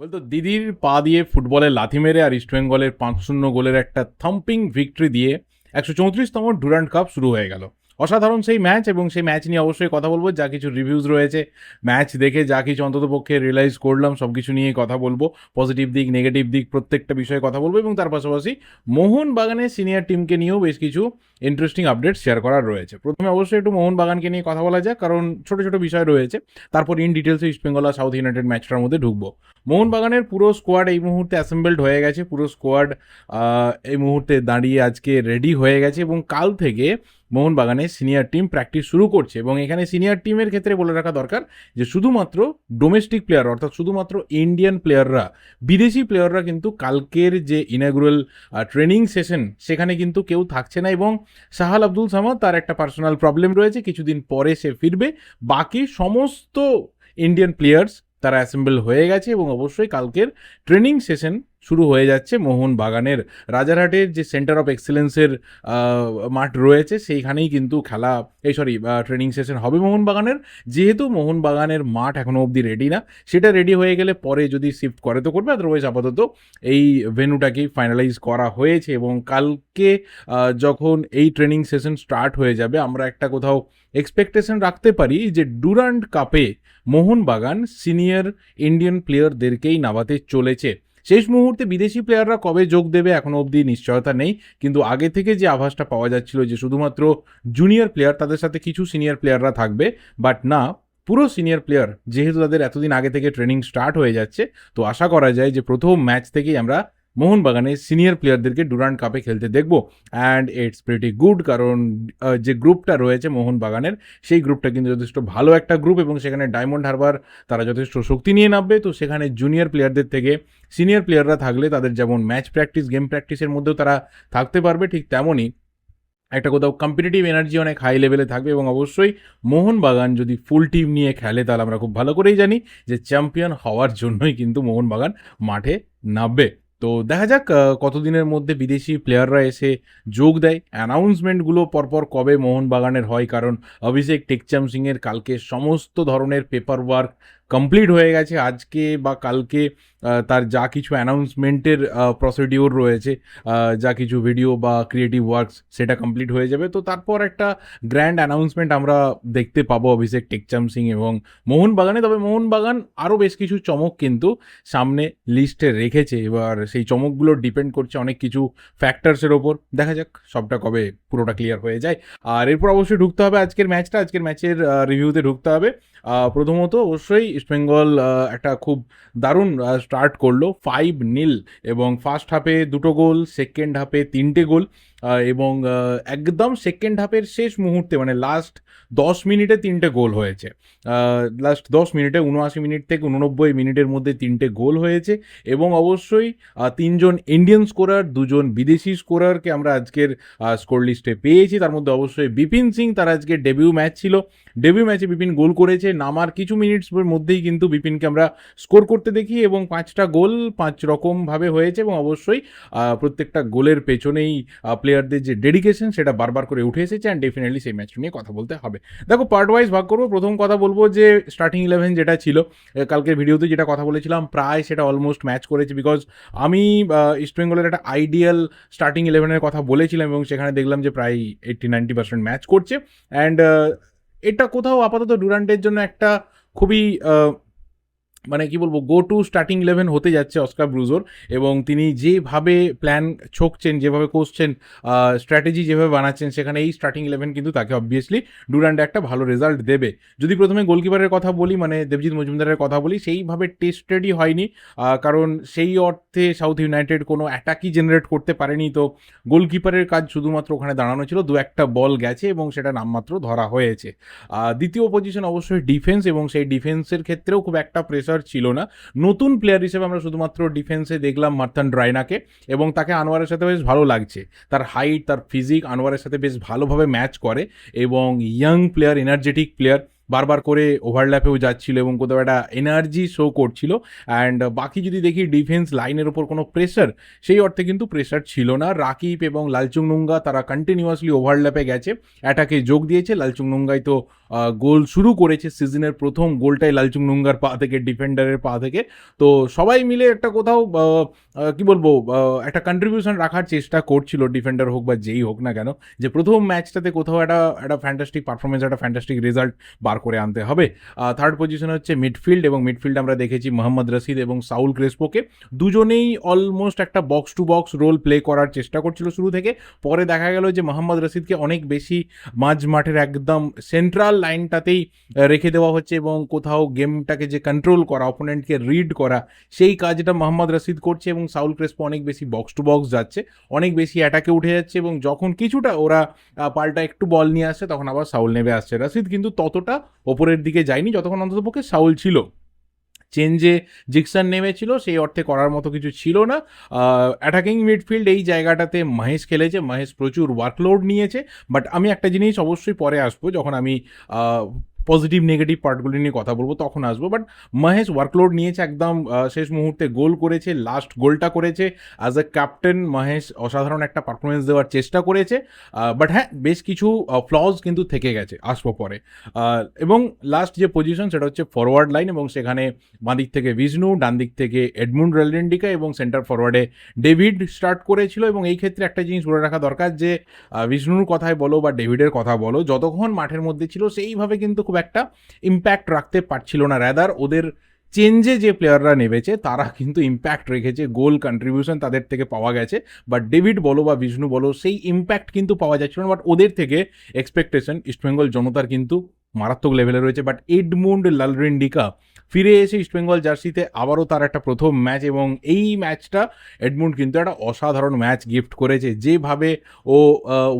বলতো, দিদির পা দিয়ে ফুটবলে লাথি মেরে আর ইস্ট বেঙ্গলের পাঁচ শূন্য গোলের একটা থাম্পিং ভিক্টরি দিয়ে একশো চৌত্রিশতম ডুরান্ট কাপ শুরু হয়ে গেল। অসাধারণ সেই ম্যাচ এবং সেই ম্যাচ নিয়ে অবশ্যই কথা বলব। যা কিছু রিভিউজ রয়েছে ম্যাচ দেখে যা কিছু অন্তত পক্ষে রিয়েলাইজ করলাম সব কিছু নিয়ে কথা বলব। পজিটিভ দিক নেগেটিভ দিক, প্রত্যেকটা বিষয়ে কথা বলব এবং তার পাশাপাশি মোহন বাগানের সিনিয়র টিমকে নিয়েও বেশ কিছু ইন্টারেস্টিং আপডেট শেয়ার করার রয়েছে। প্রথমে অবশ্যই একটু মোহন বাগানকে নিয়ে কথা বলা যাক, কারণ ছোট ছোট বিষয় রয়েছে। তারপর ইন ডিটেলসে ইস্টবেঙ্গল আর সাউথ ইউনাইটেড ম্যাচটার মধ্যে ঢুকবো। মোহনবাগানের পুরো স্কোয়াড এই মুহূর্তে অ্যাসেম্বলড হয়ে গেছে। পুরো স্কোয়াড এই মুহূর্তে দাঁড়িয়ে আজকে রেডি হয়ে গেছে এবং কাল থেকে মোহনবাগানের সিনিয়র টিম প্র্যাকটিস শুরু করছে এবং এখানে সিনিয়র টিমের ক্ষেত্রে বলে রাখা দরকার যে শুধুমাত্র ডোমেস্টিক প্লেয়ার অর্থাৎ শুধুমাত্র ইন্ডিয়ান প্লেয়াররা বিদেশি প্লেয়াররা কিন্তু কালকের যে ইনাগুরাল ট্রেনিং সেশন সেখানে কিন্তু কেউ থাকছে না এবং সাহাল আব্দুল সামাদ তার একটা পার্সোনাল প্রবলেম রয়েছে, কিছুদিন পরে সে ফিরবে। বাকি সমস্ত ইন্ডিয়ান প্লেয়ার্স তারা অ্যাসেম্বল হয়ে গেছে এবং অবশ্যই কালকের ট্রেনিং সেশন শুরু হয়ে যাচ্ছে মোহন বাগানের রাজারহাটের যে সেন্টার অফ এক্সেলেন্সের মাঠ রয়েছে, সেইখানেই কিন্তু খেলা, এই সরি ট্রেনিং সেশন হবে মোহন বাগানের। যেহেতু মোহন বাগানের মাঠ এখনও অবধি রেডি না, সেটা রেডি হয়ে গেলে পরে যদি শিফট করে তো করবে আদারওয়াইজ আপাতত এই ভেনুটাকেই ফাইনালাইজ করা হয়েছে এবং কালকে যখন এই ট্রেনিং সেশন স্টার্ট হয়ে যাবে, আমরা একটা কোথাও এক্সপেকটেশন রাখতে পারি যে ডুরান্ট কাপে মোহনবাগান সিনিয়র ইন্ডিয়ান প্লেয়ারদেরকেই নামাতে চলেছে। শেষ মুহূর্তে বিদেশি প্লেয়াররা কবে যোগ দেবে এখনও অবধি নিশ্চয়তা নেই। কিন্তু আগে থেকে যে আভাসটা পাওয়া যাচ্ছিল যে শুধুমাত্র জুনিয়র প্লেয়ার তাদের সাথে কিছু সিনিয়র প্লেয়াররা থাকবে বাট না, পুরো সিনিয়র প্লেয়ার যেহেতু তাদের এতদিন আগে থেকে ট্রেনিং স্টার্ট হয়ে যাচ্ছে, তো আশা করা যায় যে প্রথম ম্যাচ থেকেই আমরা মোহনবাগানের সিনিয়র প্লেয়ারদেরকে ডুরান্ট কাপে খেলতে দেখব। অ্যান্ড ইটস প্রিটি গুড কারণ যে গ্রুপটা রয়েছে মোহনবাগানের, সেই গ্রুপটা কিন্তু যথেষ্ট ভালো একটা গ্রুপ এবং সেখানে ডায়মন্ড হারবার তারা যথেষ্ট শক্তি নিয়ে নামবে। তো সেখানে জুনিয়র প্লেয়ারদের থেকে সিনিয়র প্লেয়াররা থাকলে তাদের যেমন ম্যাচ প্র্যাকটিস গেম প্র্যাকটিসের মধ্যেও তারা থাকতে পারবে ঠিক তেমনই। একটা কোথাও কম্পিটিটিভ এনার্জি অনেক হাই লেভেলে থাকবে এবং অবশ্যই মোহনবাগান যদি ফুল টিম নিয়ে খেলে তাহলে আমরা খুব ভালো করেই জানি যে চ্যাম্পিয়ন হওয়ার জন্যই কিন্তু মোহনবাগান মাঠে নামবে। তো দেখা যাক কতদিনের মধ্যে বিদেশি প্লেয়াররা এসে যোগ দেয়। অ্যানাউন্সমেন্টগুলো পরপর কবে মোহনবাগানের হয়? কারণ অভিষেক টেকচাম সিংয়ের কালকে সমস্ত ধরনের পেপার ওয়ার্ক কমপ্লিট হয়ে গেছে। আজকে বা কালকে তার যা কিছু অ্যানাউন্সমেন্টের প্রসিডিওর রয়েছে যা কিছু ভিডিও বা ক্রিয়েটিভ ওয়ার্কস সেটা কমপ্লিট হয়ে যাবে। তো তারপর একটা গ্র্যান্ড অ্যানাউন্সমেন্ট আমরা দেখতে পাবো অভিষেক টেকচাম সিং এবং মোহনবাগানে তবে মোহনবাগান আরও বেশ কিছু চমক কিন্তু সামনে লিস্টে রেখেছে। এবার সেই চমকগুলো ডিপেন্ড করছে অনেক কিছু ফ্যাক্টরসের ওপর। দেখা যাক সবটা কবে পুরোটা ক্লিয়ার হয়ে যায়। আর এরপর অবশ্যই ঢুকতে হবে আজকের ম্যাচটা আজকের ম্যাচের রিভিউতে ঢুকতে হবে। প্রথমত অবশ্যই ইস্টবেঙ্গল একটা খুব দারুণ স্টার্ট করল। ফাইভ নীল এবং ফার্স্ট হাফে দুটো গোল সেকেন্ড হাফে তিনটে গোল। এবং একদম সেকেন্ড হাফের শেষ মুহূর্তে মানে লাস্ট দশ মিনিটে তিনটে গোল হয়েছে। লাস্ট দশ মিনিটে উনআশি মিনিট থেকে উননব্বই মিনিটের মধ্যে তিনটে গোল হয়েছে এবং অবশ্যই তিনজন ইন্ডিয়ান স্কোরার দুজন বিদেশি স্কোরারকে আমরা আজকের স্কোর লিস্টে পেয়েছি। তার মধ্যে অবশ্যই বিপিন সিং, তার আজকে ডেবিউ ম্যাচ ছিল। ডেবিউ ম্যাচে বিপিন গোল করেছে। নামার কিছু মিনিটসের মধ্যেই কিন্তু বিপিনকে আমরা স্কোর করতে দেখি এবং পাঁচটা গোল পাঁচ রকমভাবে হয়েছে এবং অবশ্যই প্রত্যেকটা গোলের পেছনেই প্লেয়ারদের যে ডেডিকেশন সেটা বারবার করে উঠে এসেছে অ্যান্ড ডেফিনেটলি সেই ম্যাচটা নিয়ে কথা বলতে হবে। দেখো পার্ট ওয়াইজ ভাগ করব, প্রথম কথা বলব যে স্টার্টিং ইলেভেন যেটা ছিল কালকের ভিডিওতে যেটা কথা বলেছিলাম, প্রায় সেটা অলমোস্ট ম্যাচ করেছে বিকজ আমি ইস্ট বেঙ্গলের একটা আইডিয়াল স্টার্টিং ইলেভেনের কথা বলেছিলাম এবং সেখানে দেখলাম যে প্রায় এইট্টি নাইনটি পার্সেন্ট ম্যাচ করছে। অ্যান্ড এটা কোথাও আপাতত ডুরান্টের জন্য একটা খুবই মানে কি বলব গো টু স্টার্টিং ইলেভেন হতে যাচ্ছে অস্কার ব্রুজোর এবং তিনি যেভাবে প্ল্যান ছকছেন, যেভাবে করছেন স্ট্র্যাটেজি যেভাবে বানাচ্ছেন, সেখানে এই স্টার্টিং ইলেভেন কিন্তু তাকে অবভিয়াসলি ডুরান্ডে একটা ভালো রেজাল্ট দেবে। যদি প্রথমে গোলকিপারের কথা বলি মানে দেবজিৎ মজুমদারের কথা বলি, সেইভাবে টেস্টেডই হয়নি কারণ সেই অর্থে সাউথ ইউনাইটেড কোনো অ্যাটাকই জেনারেট করতে পারেনি। তো গোলকিপারের কাজ শুধুমাত্র ওখানে দাঁড়ানো ছিল, দু একটা বল গেছে এবং সেটা নামমাত্র ধরা হয়েছে। দ্বিতীয় পজিশন অবশ্যই ডিফেন্স এবং সেই ডিফেন্সের ক্ষেত্রেও খুব একটা প্রেসার ছিল না। নতুন প্লেয়ার হিসেবে আমরা শুধুমাত্র ডিফেন্সে দেখলাম মার্থান ড্রাইনাকে এবং তাকে আনোয়ারের সাথে বেশ ভালো লাগছে। তার হাইট তার ফিজিক আনোয়ারের সাথে বেশ ভালোভাবে ম্যাচ করে এবং ইয়াং প্লেয়ার এনার্জেটিক প্লেয়ার বারবার করে ওভারল্যাপেও যাচ্ছিল এবং কোথাও একটা এনার্জি শো করছিল। অ্যান্ড বাকি যদি দেখি ডিফেন্স লাইনের ওপর কোনো প্রেশার সেই অর্থে কিন্তু প্রেশার ছিল না। রাকিব এবং লালচুং নুঙ্গা তারা কন্টিনিউয়াসলি ওভারল্যাপে গেছে। অ্যাটাকে যোগ দিয়েছে। লালচুং নুঙ্গাই তো গোল শুরু করেছে সিজনের প্রথম গোলটাই লালচুং নুঙ্গার পা থেকে ডিফেন্ডারের পা থেকে। তো সবাই মিলে একটা কোথাও কি বলব একটা কন্ট্রিবিউশন রাখার চেষ্টা করছিল ডিফেন্ডার হোক বা যেই হোক না কেন, যে প্রথম ম্যাচটাতে কোথাও একটা একটা ফ্যান্টাস্টিক পারফরমেন্স একটা ফ্যান্টাস্টিক রেজাল্ট বার করে আনতে হবে। থার্ড পজিশন হচ্ছে মিডফিল্ড এবং মিডফিল্ড আমরা দেখেছি মোহাম্মদ রশিদ এবং সাউল ক্রেসপোকে। দুজনেই অলমোস্ট একটা box to box role play করার চেষ্টা করছিল শুরু থেকে। পরে দেখা গেল যে মোহাম্মদ রশিদকে অনেক বেশি মাঝ মাঠের একদম সেন্ট্রাল লাইনটাতেই রেখে দেওয়া হচ্ছে এবং কোথাও গেমটাকে যে কন্ট্রোল করা অপোনেন্টকে রিড করা, সেই কাজটা মোহাম্মদ রশিদ করছে এবং সাউল ক্রেসপো অনেক বেশি বক্স টু বক্স যাচ্ছে, অনেক বেশি অ্যাটাকে উঠে যাচ্ছে এবং যখন কিছুটা ওরা পাল্টা একটু বল নিয়ে আসছে, তখন আবার সাউল নেমে আসছে। রশিদ কিন্তু ততটা ওপরের দিকে যায়নি, যতক্ষণ অন্ততপক্ষে সাউল ছিল। চেঞ্জে জিকসান নেমেছিল, সেই অর্থে করার মতো কিছু ছিল না। অ্যাটাকিং মিডফিল্ড এই জায়গাটাতে মহেশ খেলেছে। মহেশ প্রচুর ওয়ার্কলোড নিয়েছে। বাট আমি একটা জিনিস অবশ্যই পরে আসব, যখন আমি পজিটিভ নেগেটিভ পার্টগুলি নিয়ে কথা বলব, তখন আসব। বাট মহেশ ওয়ার্কলোড নিয়েছে একদম শেষ মুহূর্তে গোল করেছে লাস্ট গোলটা করেছে। অ্যাজ এ ক্যাপ্টেন মহেশ অসাধারণ একটা পারফরমেন্স দেওয়ার চেষ্টা করেছে। বাট হ্যাঁ বেশ কিছু ফ্লজ কিন্তু থেকে গেছে, আসব পরে। এবং লাস্ট যে পজিশন সেটা হচ্ছে ফরওয়ার্ড লাইন এবং সেখানে বাঁ দিক থেকে বিষ্ণু ডান দিক থেকে এডমুন্ড রেলডেন্ডিকা এবং সেন্টার ফরওয়ার্ডে ডেভিড স্টার্ট করেছিল। এবং এই ক্ষেত্রে একটা জিনিস বলে রাখা দরকার যে বিষ্ণুর কথাই বলো বা ডেভিডের কথা বলো, যতক্ষণ মাঠের মধ্যে ছিল, সেইভাবে কিন্তু খুব একটা ইম্প্যাক্ট রাখতে পারছিল না র্যাদার ওদের চেঞ্জে যে প্লেয়াররা নেমেছে, তারা কিন্তু ইম্প্যাক্ট রেখেছে গোল কন্ট্রিবিউশন তাদের থেকে পাওয়া গেছে। বাট ডেভিড বলো বা বিষ্ণু বলো, সেই ইম্প্যাক্ট কিন্তু পাওয়া যাচ্ছিল না বাট ওদের থেকে এক্সপেকটেশন ইস্টবেঙ্গল জনতার কিন্তু মারাত্মক লেভেলে রয়েছে বাট এডমুন্ড লালরেন্ডিকা ফিরে এসে ইস্টবেঙ্গল জার্সিতে আবারও তার একটা প্রথম ম্যাচ এবং এই ম্যাচটা এডমুন্ড কিন্তু একটা অসাধারণ ম্যাচ গিফট করেছে। যেভাবে ও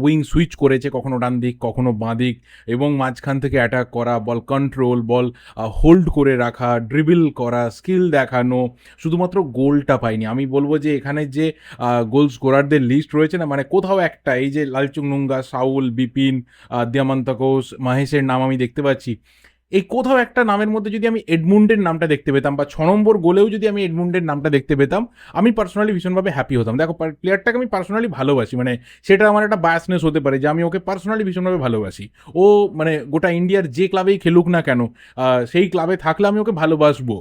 উইং সুইচ করেছে, কখনো ডান দিক, কখনো বাঁ দিক এবং মাঝখান থেকে অ্যাটাক করা বল কন্ট্রোল বল হোল্ড করে রাখা ড্রিবিল করা স্কিল দেখানো, শুধুমাত্র গোলটা পাইনি আমি বলব যে এখানে যে গোল স্কোরারদের লিস্ট রয়েছে না মানে কোথাও একটা, এই যে লালচুং নুঙ্গা, সাউল, বিপিন দিয়ামান্তা ঘোষ মাহেশের নাম আমি দেখতে পাচ্ছি। এই কোথাও একটা নামের মধ্যে যদি আমি এডমুন্ডের নামটা দেখতে পেতাম বা ছ নম্বর গোলেও যদি আমি এডমুন্ডের নামটা দেখতে পেতাম, আমি পার্সোনালি ভীষণভাবে হ্যাপি হতাম। দেখো প্লেয়ারটাকে আমি পার্সোনালি ভালোবাসি। মানে সেটা আমার একটা বায়াসনেস হতে পারে যে আমি ওকে পার্সোনালি ভীষণভাবে ভালোবাসি। ও মানে গোটা ইন্ডিয়ার যে ক্লাবেই খেলুক না কেন সেই ক্লাবে থাকলে আমি ওকে ভালোবাসবো।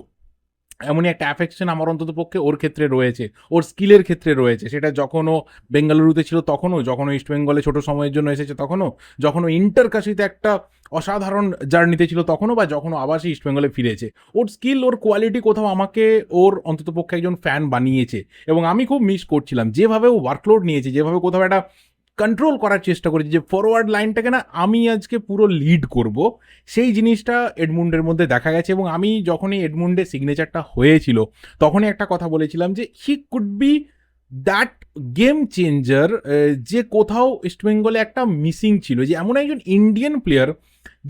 এমনই একটা অ্যাফেকশন আমার অন্তত পক্ষে ওর ক্ষেত্রে রয়েছে, ওর স্কিলের ক্ষেত্রে রয়েছে। সেটা যখন ও বেঙ্গালুরুতে ছিল তখনও যখন ও ইস্ট বেঙ্গলে ছোটো সময়ের জন্য এসেছে তখনও যখন ও ইন্টার কাশিতে একটা অসাধারণ জার্নিতে ছিল তখনও বা যখন ও আবার সে ইস্ট বেঙ্গলে ফিরেছে। ওর স্কিল ওর কোয়ালিটি কোথাও আমাকে ওর অন্তত পক্ষে একজন ফ্যান বানিয়েছে। এবং আমি খুব মিস করছিলাম। যেভাবে ও ওয়ার্কলোড নিয়েছে, যেভাবে কোথাও একটা কন্ট্রোল করার চেষ্টা করেছি যে ফরওয়ার্ড লাইনটাকে না আমি আজকে পুরো লিড করব। সেই জিনিসটা এডমুন্ডের মধ্যে দেখা গেছে এবং আমি যখনই এডমুন্ডের সিগনেচারটা হয়েছিল, তখনই একটা কথা বলেছিলাম যে he could be that game changer যে কোথাও ইস্টবেঙ্গলে একটা মিসিং ছিল, যে এমন একজন ইন্ডিয়ান প্লেয়ার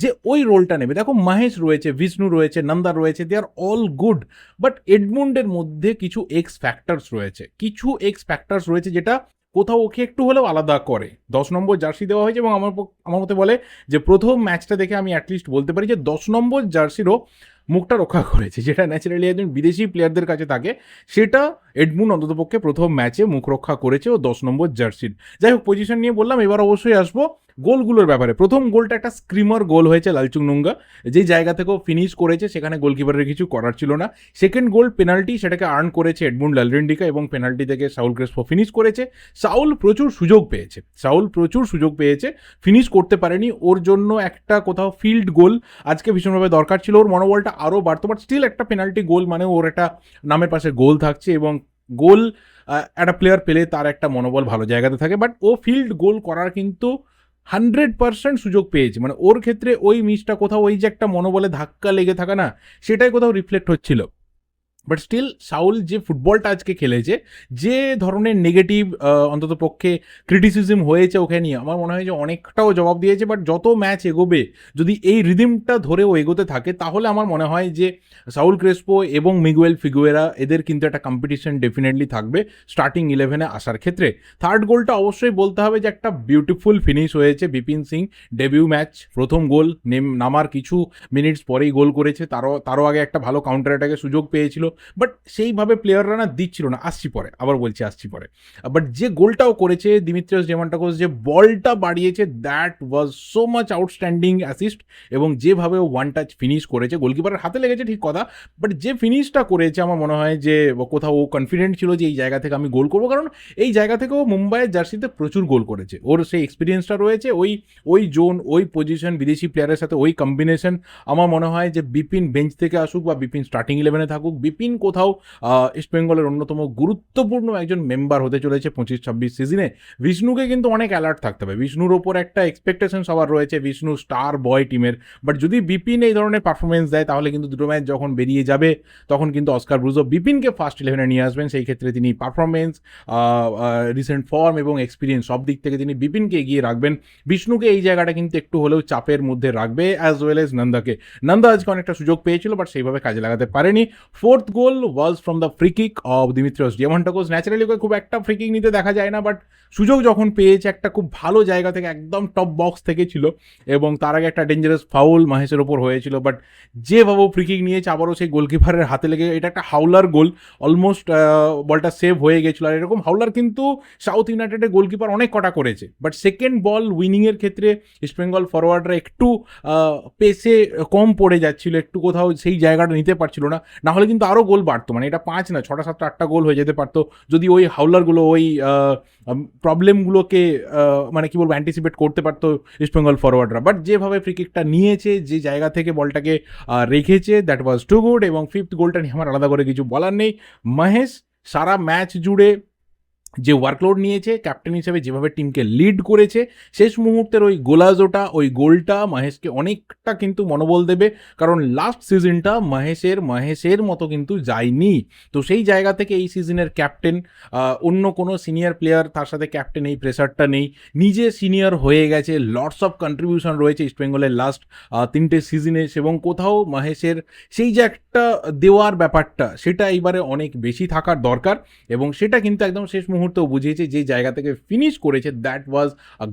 যে ওই রোলটা নেবে। দেখো মহেশ রয়েছে বিষ্ণু রয়েছে নন্দা রয়েছে they are all good but এডমুন্ডের মধ্যে কিছু এক্স ফ্যাক্টরস রয়েছে। কিছু এক্স ফ্যাক্টরস রয়েছে যেটা কোথাও ওকে একটু হলেও আলাদা করে। দশ নম্বর জার্সি দেওয়া হয়েছে এবং আমার আমার মতে বলে যে, প্রথম ম্যাচটা দেখে আমি অ্যাটলিস্ট বলতে পারি যে, দশ নম্বর জার্সিরও মুখটা রক্ষা করেছে, যেটা ন্যাচারালি একজন বিদেশি প্লেয়ারদের কাছে থাকে, সেটা এডমুন অন্ততপক্ষে প্রথম ম্যাচে মুখ রক্ষা করেছে ও দশ নম্বর জার্সির যাই হোক পজিশন নিয়ে বললাম, এবার অবশ্যই আসব গোলগুলোর ব্যাপারে। প্রথম গোলটা একটা স্ক্রিমার গোল হয়েছে লালচুং নুঙ্গা যেই জায়গা থেকেও ফিনিশ করেছে, সেখানে গোলকিপারের কিছু করার ছিল না। সেকেন্ড গোল পেনাল্টি সেটাকে আর্ন করেছে এডমুন্ড লালরেন্ডিকা এবং পেনাল্টি থেকে সাউল ক্রেসপো ফিনিশ করেছে। সাউল প্রচুর সুযোগ পেয়েছে, সাউল প্রচুর সুযোগ পেয়েছে ফিনিশ করতে পারেনি। ওর জন্য একটা কোথাও ফিল্ড গোল আজকে ভীষণভাবে দরকার ছিল। ওর মনোবলটা আরও বাড়তো বাট স্টিল একটা পেনাল্টি গোল মানে ওর একটা নামের পাশে গোল থাকছে এবং গোল একটা প্লেয়ার পেলে তার একটা মনোবল ভালো জায়গাতে থাকে বাট ও ফিল্ড গোল করার কিন্তু হান্ড্রেড পার্সেন্ট সুযোগ পেয়েছে। মানে ওর ক্ষেত্রে ওই মিসটা কোথাও ওই যে একটা মনোবলে ধাক্কা লেগে থাকা না, সেটাই কোথাও রিফ্লেক্ট হচ্ছিল। বাট স্টিল সাউল যে ফুটবলটা আজকে খেলেছে, যে ধরনের নেগেটিভ অন্তত পক্ষে ক্রিটিসিজম হয়েছে ওকে নিয়ে, আমার মনে হয় যে অনেকটাও জবাব দিয়েছে বাট যত ম্যাচ এগোবে, যদি এই রিদিমটা ধরে ও এগোতে থাকে, তাহলে আমার মনে হয় যে সাউল ক্রেসপো এবং মিগুয়েল ফিগুয়েরা এদের কিন্তু একটা কম্পিটিশন ডেফিনেটলি থাকবে স্টার্টিং ইলেভেনে আসার ক্ষেত্রে। থার্ড গোলটা অবশ্যই বলতে হবে যে একটা বিউটিফুল ফিনিশ হয়েছে বিপিন সিং ডেবিউ ম্যাচ প্রথম গোল, নেম, নামার কিছু মিনিটস পরেই গোল করেছে, তারও তারও আগে একটা ভালো কাউন্টার অ্যাটাকের সুযোগ পেয়েছিল। বাট সেইভাবে প্লেয়াররা না দিচ্ছিল না, আসছি পরে, আবার বলছি আসছি পরে। বাট যে গোলটাও করেছে দিমিত্রিয়াস ডেমান্টাকোস যে বলটা বাড়িয়েছে that was so much outstanding assist এবং যেভাবে ওয়ান টাচ ফিনিশ করেছে গোলকিপারের হাতে লেগেছে ঠিক কথা বাট যে ফিনিশটা করেছে আমার মনে হয় যে, কোথাও ও কনফিডেন্ট ছিল যে এই জায়গা থেকে আমি গোল করব, কারণ এই জায়গা থেকেও মুম্বাইয়ের জার্সিতে প্রচুর গোল করেছে। ওর সেই এক্সপিরিয়েন্সটা রয়েছে, ওই ওই জোন ওই পজিশন বিদেশি প্লেয়ারের সাথে, ওই কম্বিনেশন আমার মনে হয় যে বিপিন বেঞ্চ থেকে আসুক বা বিপিন স্টার্টিং ইলেভেনে থাকুক বিপিন কোথাও ইস্ট বেঙ্গলের অন্যতম গুরুত্বপূর্ণ একজন মেম্বার হতে চলেছে পঁচিশ ছাব্বিশ সিজনে। বিষ্ণুকে কিন্তু অনেক অ্যালার্ট থাকতে হবে। বিষ্ণুর ওপর একটা এক্সপেকটেশন সবার রয়েছে, বিষ্ণু স্টার বয় টিমের বাট যদি বিপিন এই ধরনের পারফরমেন্স দেয়, তাহলে কিন্তু দুটো ম্যাচ যখন বেরিয়ে যাবে, তখন কিন্তু অস্কার ব্রুজো বিপিনকে ফার্স্ট ইলেভেনে নিয়ে আসবেন। সেই ক্ষেত্রে তিনি পারফরমেন্স রিসেন্ট ফর্ম এবং এক্সপিরিয়েন্স সব দিক থেকে তিনি বিপিনকে এগিয়ে রাখবেন। বিষ্ণুকে এই জায়গাটা কিন্তু একটু হলেও চাপের মধ্যে রাখবে অ্যাজ ওয়েল এজ নন্দাকে। নন্দা আজকে অনেকটা সুযোগ পেয়েছিল বাট সেইভাবে কাজে লাগাতে পারেনি। Fourth goal was from the free kick of Dimitrios Diamantakos naturally okay খুব একটা ফ্রিকিক নিতে দেখা যায় না বাট সুযোগ যখন পেয়েছে, একটা খুব ভালো জায়গা থেকে, একদম টপ বক্স থেকে ছিল, এবং তার আগে একটা ডেঞ্জারাস ফাউল মাহেশের ওপর হয়েছিল বাট যেভাবে ফ্রিকিক নিয়েছে, আবারও সেই গোলকিপারের হাতে লেগে, এটা একটা হাউলার গোল অলমোস্ট বলটা সেভ হয়ে গেছিল, আর এরকম হাউলার কিন্তু সাউথ ইউনাইটেডের গোলকিপার অনেক কটা করেছে বাট সেকেন্ড বল উইনিংয়ের ক্ষেত্রে ইস্টবেঙ্গল ফরওয়ার্ডরা একটু পেসে কম পড়ে যাচ্ছিল, একটু কোথাও সেই জায়গাটা নিতে পারছিল না না হলে কিন্তু আরও গোল বাড়তো মানে এটা পাঁচ না, ছটা সাতটা আটটা গোল হয়ে যেতে পারতো। যদি ওই হাউলারগুলো, ওই প্রবলেমগুলোকে মানে কি বলব অ্যান্টিসিপেট করতে পারতো ইস্টবেঙ্গল ফরওয়ার্ডরা বাট যেভাবে ফ্রিকিকটা নিয়েছে, যে জায়গা থেকে বলটাকে রেখেছে দ্যাট ওয়াজ টু গুড এবং ফিফথ গোলটা নিয়ে আমার আলাদা করে কিছু বলার নেই। মহেশ, সারা ম্যাচ জুড়ে যে ওয়ার্কলোড নিয়েছে ক্যাপ্টেন হিসেবে যেভাবে টিমকে লিড করেছে, শেষ মুহূর্তের ওই গোলাজোটা, ওই গোলটা মহেশকে অনেকটা কিন্তু মনোবল দেবে, কারণ লাস্ট সিজনটা মহেশের মহেশের মতো কিন্তু যায়নি। তো সেই জায়গা থেকে এই সিজনের ক্যাপ্টেন অন্য কোনো সিনিয়র প্লেয়ার তার সাথে ক্যাপ্টেন এই প্রেশারটা নেই। নিজে সিনিয়র হয়ে গেছে লটস অফ কন্ট্রিবিউশন রয়েছে ইস্টবেঙ্গলের লাস্ট তিনটে সিজনে এবং কোথাও মহেশের সেই যে একটা দেওয়ার ব্যাপারটা, সেটা এইবারে অনেক বেশি থাকার দরকার, এবং সেটা কিন্তু একদম শেষ মুহূর্তেও বুঝিয়েছে যে জায়গা থেকে ফিনিশ করেছে। দ্যাট ওয়াজ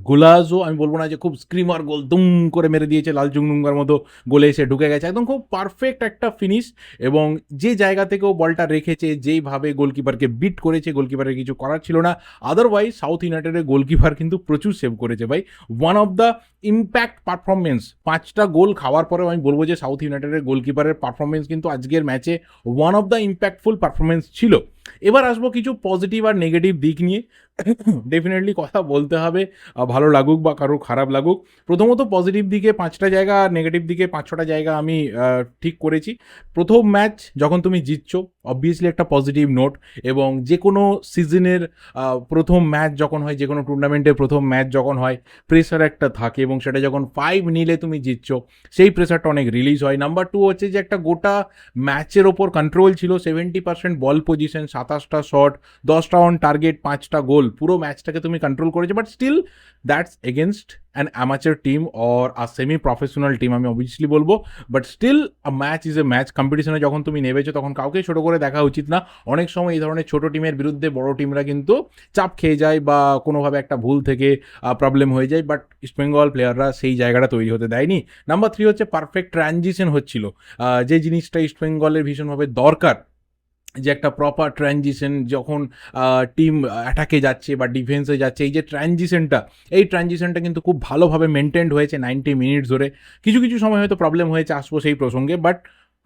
গোলাজও আমি বলব না যে খুব স্ক্রিমার গোল দুম করে মেরে দিয়েছে লাল জুংনুঙ্গার মতো গোলে এসে ঢুকে গেছে। একদম খুব পারফেক্ট একটা ফিনিশ এবং যে জায়গা থেকেও বলটা রেখেছে, যেইভাবে গোলকিপারকে বিট করেছে, গোলকিপারের কিছু করার ছিল না। আদারওয়াইজ সাউথ ইউনাইটেডের গোলকিপার কিন্তু প্রচুর সেভ করেছে ভাই। One of the impact performance পাঁচটা গোল খাওয়ার পরেও আমি বলব যে সাউথ ইউনাইটেডের গোলকিপারের পারফরমেন্স কিন্তু আজকের ম্যাচে one of the impactful performance ছিল। এবার আসব কিছু পজিটিভ আর নেগেটিভ দিক নিয়ে। ডেফিনেটলি কথা বলতে হবে ভালো লাগুক বা কারও খারাপ লাগুক। প্রথমত পজিটিভ দিকে পাঁচটা জায়গা আর নেগেটিভ দিকে পাঁচ ছটা জায়গা আমি ঠিক করেছি। প্রথম ম্যাচ যখন তুমি জিতছো অবভিয়াসলি একটা পজিটিভ নোট এবং যে কোনো সিজনের প্রথম ম্যাচ যখন হয় যে কোনো টুর্নামেন্টের প্রথম ম্যাচ যখন হয় প্রেসার একটা থাকে এবং সেটা যখন ফাইভ নিলে তুমি জিতছো, সেই প্রেসারটা অনেক রিলিজ হয়। নাম্বার টু হচ্ছে যে একটা গোটা ম্যাচের ওপর কন্ট্রোল ছিল সেভেন্টি পার্সেন্ট বল পজিশন সাতাশটা শট দশটা অন টার্গেট পাঁচটা গোল পুরো ম্যাচটাকে তুমি কন্ট্রোল করেছ but still that's against an amateur team or a semi professional team আমি অবভিয়াসলি বলব but still a match is a match কম্পিটিশনে যখন তুমি নেবেছো তখন কাউকে ছোটো করে দেখা উচিত না। অনেক সময় এই ধরনের ছোটো টিমের বিরুদ্ধে বড় টিমরা কিন্তু চাপ খেয়ে যায় বা কোনোভাবে একটা ভুল থেকে প্রবলেম হয়ে যায় বাট ইস্টবেঙ্গল প্লেয়াররা সেই জায়গাটা তৈরি হতে দেয়নি। নাম্বার থ্রি হচ্ছে পারফেক্ট ট্রানজিশন হচ্ছিল। যে জিনিসটা ইস্টবেঙ্গলের ভীষণভাবে দরকার যে একটা প্রপার ট্রানজিশন যখন টিম অ্যাটাকে যাচ্ছে বা ডিফেন্সে যাচ্ছে, এই যে ট্রানজিশনটা এই ট্রানজিশনটা কিন্তু খুব ভালোভাবে মেনটেন্ড হয়েছে নাইনটি মিনিট ধরে। কিছু কিছু সময় হয়তো প্রবলেম হয়েছে আসব সেই প্রসঙ্গে বাট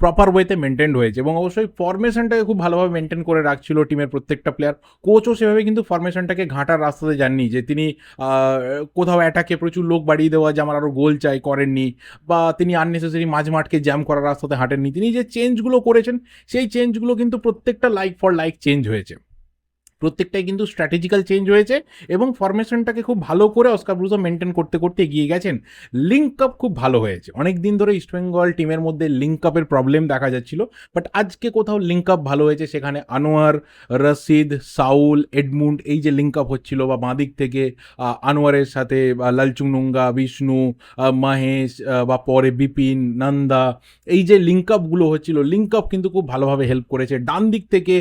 প্রপার ওয়েতে মেনটেন হয়েছে এবং অবশ্যই ফর্মেশনটাকে খুব ভালোভাবে মেনটেন করে রাখছিল টিমের প্রত্যেকটা প্লেয়ার কোচও সেভাবে কিন্তু ফর্মেশনটাকে ঘাঁটার রাস্তাতে যাননি যে তিনি কোথাও অ্যাটাকে প্রচুর লোক বাড়িয়ে দেওয়া যে আমার আরও গোল চাই করেননি বা তিনি আননেসেসারি মাঝ মাঠকে জ্যাম করার রাস্তাতে হাঁটেননি। তিনি যে চেঞ্জগুলো করেছেন, সেই চেঞ্জগুলো কিন্তু প্রত্যেকটা লাইক ফর লাইক চেঞ্জ হয়েছে। প্রত্যেকটাই কিন্তু স্ট্র্যাটেজিক্যাল চেঞ্জ হয়েছে এবং ফরমেশনটাকে খুব ভালো করে অস্কার ব্রুজো মেনটেন করতে করতে এগিয়ে গেছেন। লিঙ্ক আপ খুব ভালো হয়েছে। অনেক দিন ধরে ইস্টবেঙ্গল টিমের মধ্যে লিঙ্ক আপের প্রবলেম দেখা যাচ্ছিল বাট আজকে কোথাও লিঙ্ক আপ ভালো হয়েছে সেখানে আনোয়ার রশিদ সাউল এডমুন্ড এই যে লিঙ্ক আপ হচ্ছিল বা বাঁদিক থেকে আনোয়ারের সাথে লালচুং নুঙ্গা বিষ্ণু মাহেশ বা পরে বিপিন নন্দা এই যে লিঙ্ক আপগুলো হচ্ছিল লিঙ্ক আপ কিন্তু খুব ভালোভাবে হেল্প করেছে। ডান দিক থেকে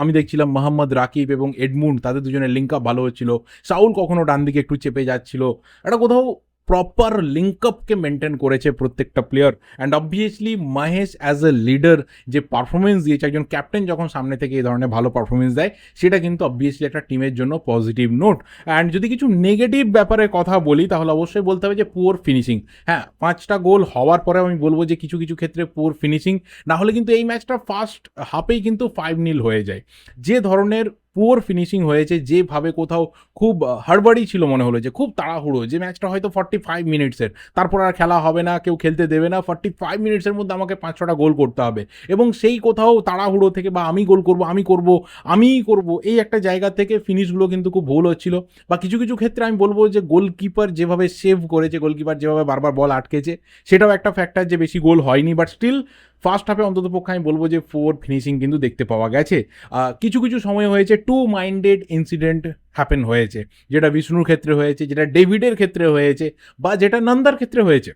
আমি দেখছিলাম মোহাম্মদ রাকিব এবং এডমুন্ড তাদের দুজনের লিঙ্ক আপ ভালো হচ্ছিল। সাউল কখনো ডান দিকে একটু চেপে যাচ্ছিল। একটা কোথাও প্রপার লিঙ্ক আপকে মেনটেন করেছে প্রত্যেকটা player and obviously Mahesh as a leader যে পারফরমেন্স দিয়েছে, একজন ক্যাপ্টেন যখন সামনে থেকে এই ধরনের ভালো পারফরমেন্স দেয়, সেটা কিন্তু অবভিয়াসলি একটা টিমের জন্য পজিটিভ নোট অ্যান্ড যদি কিছু নেগেটিভ ব্যাপারে কথা বলি, তাহলে অবশ্যই বলতে হবে যে পুয়ার ফিনিশিং হ্যাঁ পাঁচটা গোল হওয়ার পরে আমি বলব যে কিছু কিছু ক্ষেত্রে পুয়ার ফিনিশিং না হলে কিন্তু এই ম্যাচটা ফার্স্ট হাফেই কিন্তু ফাইভ নীল হয়ে যায়। যে ধরনের পুয়ার ফিনিশিং হয়েছে যেভাবে কোথাও খুব হাড়বাড়ি ছিল মনে হলো যে, খুব তাড়াহুড়ো, যে ম্যাচটা হয়তো ফর্টি ফাইভ মিনিটসের তারপর আর খেলা হবে না, কেউ খেলতে দেবে না ফর্টি ফাইভ মিনিটসের মধ্যে আমাকে পাঁচ ছটা গোল করতে হবে। এবং সেই কোথাও তাড়াহুড়ো থেকে বা আমি গোল করব, আমি করব, আমিই করব, এই একটা জায়গা থেকে ফিনিশগুলো কিন্তু খুব ভুল হচ্ছিল। বা কিছু কিছু ক্ষেত্রে আমি বলব যে গোলকিপার যেভাবে সেভ করেছে গোলকিপার যেভাবে বারবার বল আটকেছে, সেটাও একটা ফ্যাক্টর যে বেশি গোল হয়নি বাট স্টিল ফার্স্ট হাফে অন্তত পক্ষে আমি বলব যে ফোর ফিনিশিং কিন্তু দেখতে পাওয়া গেছে। কিছু কিছু সময় হয়েছে টু মাইন্ডেড ইনসিডেন্ট হ্যাপেন হয়েছে, যেটা বিষ্ণুর ক্ষেত্রে হয়েছে, যেটা ডেভিডের ক্ষেত্রে হয়েছে, বা যেটা নন্দার ক্ষেত্রে হয়েছে।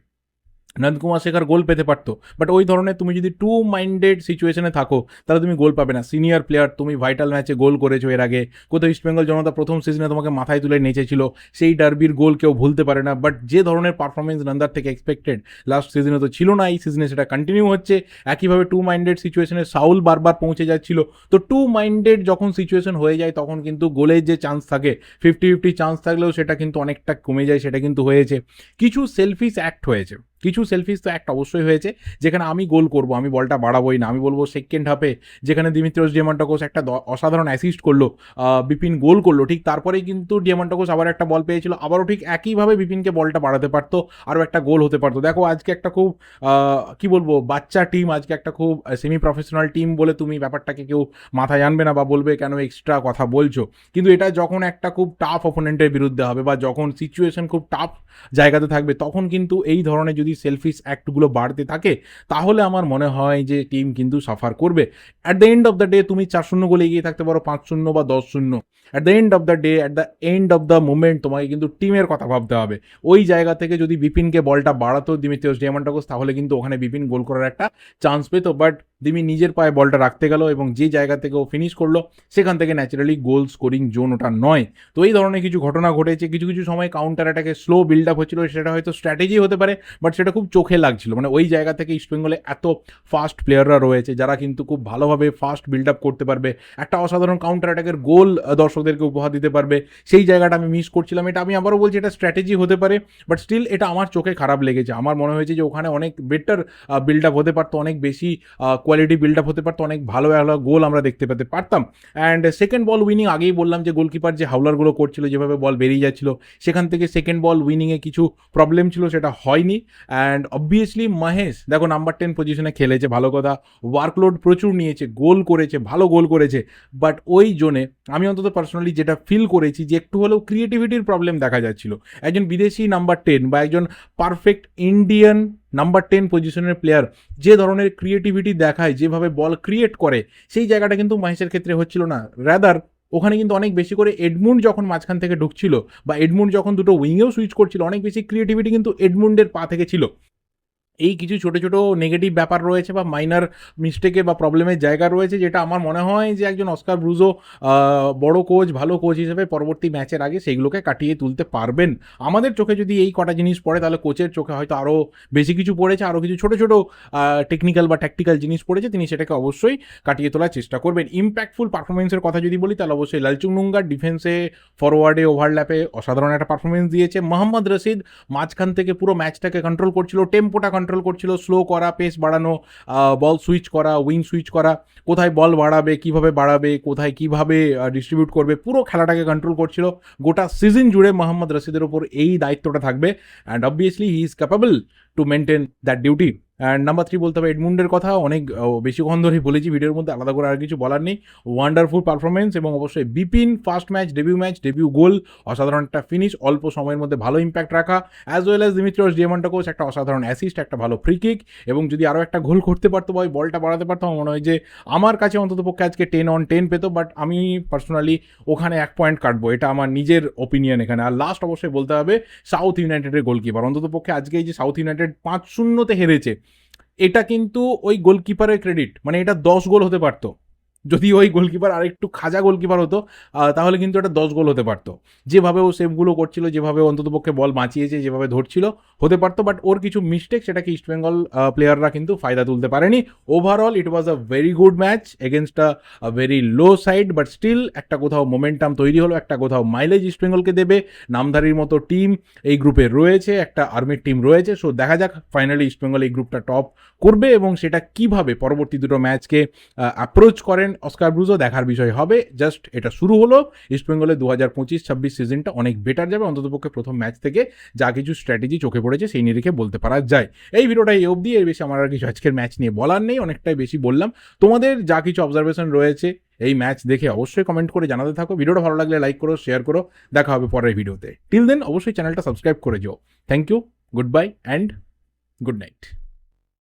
নন্দকুমার শেখার গোল পেতে পারতো। বাট ওই ধরনের তুমি যদি টু মাইন্ডেড সিচুয়েশনে থাকো, তাহলে তুমি গোল পাবে না। সিনিয়র প্লেয়ার তুমি ভাইটাল ম্যাচে গোল করেছ এর আগে। কোথাও ইস্টবেঙ্গল জনতা প্রথম সিজনে তোমাকে মাথায় তুলে নেচেছিল। সেই ডার্বির গোল কেউ ভুলতে পারে না। বাট যে ধরনের পারফরমেন্স নন্দার থেকে এক্সপেক্টেড লাস্ট সিজনে তো ছিল না, এই সিজনে সেটা কন্টিনিউ হচ্ছে। একইভাবে টু মাইন্ডেড সিচুয়েশনে সাউল বারবার পৌঁছে যাচ্ছিল। তো টু মাইন্ডেড যখন সিচুয়েশন হয়ে যায়, তখন কিন্তু গোলের যে চান্স থাকে ফিফটি ফিফটি চান্স থাকলেও সেটা কিন্তু অনেকটা কমে যায়, সেটা কিন্তু হয়েছে। কিছু সেলফিস অ্যাক্ট হয়েছে। কিছু সেলফিস তো একটা অবশ্যই হয়েছে, যেখানে আমি গোল করব, আমি বলটা বাড়াবোই না, আমি বলব সেকেন্ড হাফে যেখানে দিমিত্রোস ডিয়ামান্টাকোস একটা অসাধারণ অ্যাসিস্ট করল বিপিন গোল করল, ঠিক তারপরেই কিন্তু ডিয়ামান্টাকোস আবার একটা বল পেয়েছিল, আবারও ঠিক একইভাবে বিপিনকে বলটা বাড়াতে পারতো, আরও একটা গোল হতে পারতো। দেখো, আজকে একটা খুব কি বলব, বাচ্চা টিম আজকে একটা খুব সেমি প্রফেশনাল টিম বলে তুমি ব্যাপারটাকে কেউ মাথায় আনবে না বা বলবে কেন এক্সট্রা কথা বলছো। কিন্তু এটা যখন একটা খুব টাফ অপোনেন্টের বিরুদ্ধে হবে বা যখন সিচুয়েশন খুব টাফ জায়গাতে থাকবে, তখন কিন্তু এই ধরনের যদি সেলফিশ অ্যাক্টগুলো বাড়তে থাকে, তাহলে আমার মনে হয় যে টিম কিন্তু সাফার করবে। At the end of the day তুমি চার শূন্য গোলে এগিয়ে থাকতে পারো, পাঁচ শূন্য বা দশ শূন্য। At the end of the day at the end of the moment তোমাকে কিন্তু টিমের কথা ভাবতে হবে। ওই জায়গা থেকে যদি বিপিনকে বলটা বাড়াতো দিমিত্রিয়স ডিয়ামান্টাকোস তাহলে কিন্তু ওখানে বিপিন গোল করার একটা চান্স পেতো। বাট দিমি নিজের পায়ে বলটা রাখতে গেল এবং যে জায়গা থেকে ও ফিনিশ করল, সেখান থেকে ন্যাচারালি গোল স্কোরিং জোন ওটা নয়। তো এই ধরনের কিছু ঘটনা ঘটেছে। কিছু কিছু সময় কাউন্টার অ্যাটাকে স্লো বিল্ড আপ হচ্ছিল, সেটা হয়তো স্ট্র্যাটেজি হতে পারে বাট সেটা খুব চোখে লাগছিল। মানে ওই জায়গা থেকে ইস্টবেঙ্গলে এত ফাস্ট প্লেয়াররা রয়েছে, যারা কিন্তু খুব ভালোভাবে ফাস্ট বিল্ড আপ করতে পারবে। একটা অসাধারণ কাউন্টার অ্যাটাকের গোল দর্শকদেরকে উপহার দিতে পারবে। সেই জায়গাটা আমি মিস করছিলাম। এটা আমি আবারও বলছি, এটা স্ট্র্যাটেজি হতে পারে বাট স্টিল এটা আমার চোখে খারাপ লেগেছে। আমার মনে হয়েছে যে ওখানে অনেক বেটার বিল্ড আপ হতে পারতো, অনেক বেশি কোয়ালিটি বিল্ড আপ হতে পারতো, অনেক ভালো ভালো গোল আমরা দেখতে পেতে পারতাম। অ্যান্ড সেকেন্ড বল উইনিং আগেই বললাম যে গোলকিপার যে হাউলারগুলো করছিল, যেভাবে বল বেরিয়ে যাচ্ছিল, সেখান থেকে সেকেন্ড বল উইনিংয়ে কিছু প্রবলেম ছিল, সেটা হয়নি। অ্যান্ড অবভিয়াসলি মহেশ দেখো নাম্বার টেন পজিশনে খেলেছে, ভালো কথা। ওয়ার্কলোড প্রচুর নিয়েছে গোল করেছে, ভালো গোল করেছে। বাট ওই জোনে আমি অন্তত পার্সোনালি যেটা ফিল করেছি যে একটু হলেও ক্রিয়েটিভিটির প্রবলেম দেখা যাচ্ছিল। একজন বিদেশি নাম্বার টেন বা একজন পারফেক্ট ইন্ডিয়ান নাম্বার টেন পজিশনের প্লেয়ার যে ধরনের ক্রিয়েটিভিটি দেখায়, যেভাবে বল ক্রিয়েট করে, সেই জায়গাটা কিন্তু মহেশের ক্ষেত্রে হচ্ছিল না। রাদার ওখানে কিন্তু অনেক বেশি করে এডমুন্ড যখন মাঝখান থেকে ঢুকছিল বা এডমুন্ড যখন দুটো উইংয়েও সুইচ করছিল, অনেক বেশি ক্রিয়েটিভিটি কিন্তু এডমুন্ডের পা থেকে ছিল। এই কিছু ছোট ছোট নেগেটিভ ব্যাপার রয়েছে বা মাইনার মিস্টেকে বা প্রবলেমের জায়গা রয়েছে, যেটা আমার মনে হয় যে একজন অস্কার ব্রুজো বড় কোচ ভালো কোচ হিসেবে পরবর্তী ম্যাচের আগে সেইগুলোকে কাটিয়ে তুলতে পারবেন। আমাদের চোখে যদি এই কটা জিনিস পড়ে, তাহলে কোচের চোখে হয়তো আরও বেশি কিছু পড়েছে আরও কিছু ছোট ছোট টেকনিক্যাল বা ট্যাকটিক্যাল জিনিস পড়েছে, তিনি সেটাকে অবশ্যই কাটিয়ে তোলার চেষ্টা করবেন। ইম্প্যাক্টফুল পারফরমেন্সের কথা যদি বলি, তাহলে অবশ্যই লালচুং নুঙ্গার ডিফেন্সে ফরওয়ার্ডে ওভারল্যাপে অসাধারণ একটা পারফরমেন্স দিয়েছে। মোহাম্মদ রশিদ মাঝখান থেকে পুরো ম্যাচটাকে কন্ট্রোল করছিল টেম্পোটা কন্ট্রোল করছিল স্লো করা পেস বাড়ানো বল সুইচ করা উইং সুইচ করা, কোথায় বল বাড়াবে, কীভাবে বাড়াবে, কোথায় কীভাবে ডিস্ট্রিবিউট করবে, পুরো খেলাটাকে কন্ট্রোল করছিল। গোটা সিজন জুড়ে মোহাম্মদ রশিদের ওপর এই দায়িত্বটা থাকবে। And obviously he is capable to maintain that duty and number three বলতে হবে এডমুন্ডের কথা, অনেক বেশিক্ষণ ধরেই বলেছি, ভিডিওর মধ্যে আলাদা করে আর কিছু বলার নেই। ওয়ান্ডারফুল পারফরমেন্স এবং অবশ্যই Bipin first match debut match debut goal অসাধারণ একটা ফিনিশ অল্প সময়ের মধ্যে ভালো ইম্প্যাক্ট রাখা। As well as Dimitrios Diamantakos একটা অসাধারণ অ্যাসিস্ট একটা ভালো ফ্রি কিক এবং যদি আরও একটা গোল করতে পারতো বা ওই বলটা বাড়াতে পারতাম আমার মনে হয় যে আমার কাছে অন্তত পক্ষে আজকে টেন অন টেন পেতো বাট আমি পার্সোনালি ওখানে এক পয়েন্ট কাটবো। এটা আমার নিজের ওপিনিয়ন এখানে। আর লাস্ট অবশ্যই বলতে হবে সাউথ ইউনাইটেডের গোলকিপার অন্তত পক্ষে আজকে এই যে সাউথ ইউনাইটেড পাঁচ শূন্যতে হেরেছে এটা কিন্তু ওই গোলকিপারের ক্রেডিট মানে এটা দশ গোল হতে পারতো। যদি ওই গোলকিপার আর একটু খাজা গোলকিপার হতো তাহলে কিন্তু এটা দশ গোল হতে পারতো। যেভাবে ও সেভগুলো করছিল, যেভাবে অন্ততপক্ষে বল বাঁচিয়েছে, যেভাবে ধরছিল, হতে পারতো। বাট ওর কিছু মিস্টেক সেটাকে ইস্টবেঙ্গল প্লেয়াররা কিন্তু ফায়দা তুলতে পারেনি। Overall it was a very good match against a very low side but still একটা কোথাও মোমেন্টাম তৈরি হলো, একটা কোথাও মাইলেজ ইস্টবেঙ্গলকে দেবে। নামধারীর মতো টিম এই গ্রুপে রয়েছে, একটা আর্মির টিম রয়েছে। সো দেখা যাক ফাইনালি ইস্টবেঙ্গল এই গ্রুপটা টপ করবে এবং সেটা কীভাবে পরবর্তী দুটো ম্যাচকে অ্যাপ্রোচ করেন অস্কার ব্রুজো দেখার বিষয় হবে। জাস্ট এটা শুরু হলো। ইস্টবেঙ্গলের দু হাজার পঁচিশ, ছাব্বিশ সিজনটা অনেক বেটার যাবে। অন্ততপক্ষে প্রথম ম্যাচ থেকে যা কিছু স্ট্র্যাটেজি চোখে পড়েছে সেই নিরিখে বলতে পারা যায়। এই ভিডিওটা এই অবধি। এর বেশি আমার আর কিছু আজকের ম্যাচ নিয়ে বলার নেই। অনেকটাই বেশি বললাম। তোমাদের যা কিছু অবজারভেশন রয়েছে এই ম্যাচ দেখে অবশ্যই কমেন্ট করে জানাতে থাকো। ভিডিওটা ভালো লাগলে লাইক করো শেয়ার করো। দেখা হবে পরের ভিডিওতে। টিল দেন অবশ্যই চ্যানেলটা সাবস্ক্রাইব করে যাও। Thank you goodbye and good night